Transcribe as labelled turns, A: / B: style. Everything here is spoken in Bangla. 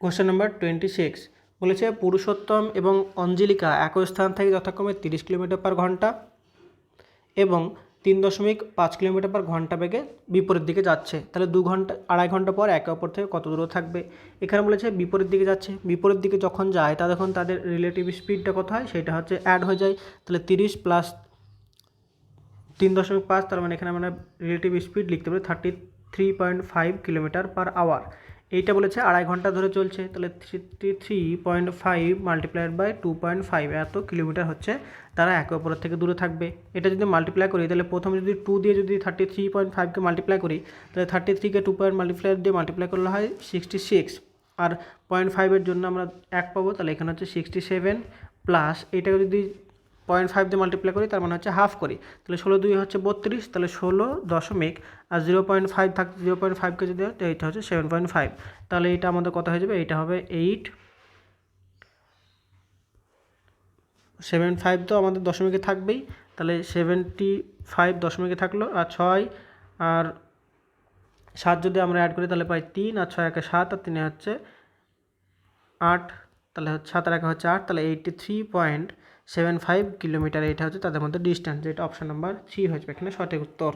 A: কোশ্চেন নাম্বার টোয়েন্টি সিক্স বলেছে, পুরুষোত্তম এবং অঞ্জলিকা একই স্থান থেকে যথাক্রমে তিরিশ কিলোমিটার পার ঘণ্টা এবং তিন দশমিক পাঁচ কিলোমিটার পার ঘণ্টা বেগে বিপরীত দিকে যাচ্ছে। তাহলে দু ঘণ্টা, আড়াই ঘণ্টা পর একে অপর থেকে কত দূরে থাকবে? এখানে বলেছে, বিপরীত দিকে যাচ্ছে। বিপরীত দিকে যখন যায়, তা তখন তাদের রিলেটিভ স্পিডটা কত হয়? সেটা হচ্ছে অ্যাড হয়ে যায়। তাহলে তিরিশ প্লাস তিন দশমিক পাঁচ, তার মানে এখানে আমরা রিলেটিভ স্পিড লিখতে পারি thirty three point five kilometre per hour এইটা বলেছে আড়াই ঘণ্টা ধরে চলছে। তাহলে three three point five multiplied by two point five এত কিলোমিটার হচ্ছে, তারা একে অপরের থেকে দূরে থাকবে। এটা যদি মাল্টিপ্লাই করি, তাহলে প্রথমে যদি টু দিয়ে যদি থার্টি থ্রি পয়েন্ট ফাইভকে মাল্টিপ্লাই করি, তাহলে থার্টি থ্রিকে টু পয়েন্ট মাল্টিপ্লাই দিয়ে মাল্টিপ্লাই করলে হয় সিক্সটি সিক্স আর পয়েন্ট ফাইভের জন্য আমরা এক পাবো, তাহলে এখানে হচ্ছে সিক্সটি সেভেন প্লাস এটাকে যদি পয়েন্ট ফাইভ দিয়ে মাল্টিপ্লাই করি, তার মানে হচ্ছে হাফ করি। তাহলে ষোলো দুই হচ্ছে বত্রিশ, তাহলে ষোলো দশমিক, আর জিরো পয়েন্ট ফাইভ থাক জিরো পয়েন্ট ফাইভকে যদি হয়, এইটা হচ্ছে সেভেন পয়েন্ট ফাইভ তাহলে এইটা আমাদের কত হয়ে যাবে? এইটা হবে এইট সেভেন ফাইভ তো আমাদের দশমিকে থাকবেই। তাহলে সেভেন্টি ফাইভ দশমিকে থাকল, আর ছয়, আর সাত যদি আমরা অ্যাড করি, তাহলে পাই তিন, আর ছয় একে সাত, আর তিনে হচ্ছে আট, তাহলে হচ্ছে সাত আর একে হচ্ছে আট, তাহলে eighty three point seven five kilometre, এটা হচ্ছে তাদের মধ্যে ডিস্টেন্স যেটা অপশান নাম্বার থ্রি হয়ে যাবে এখানে সঠিক উত্তর।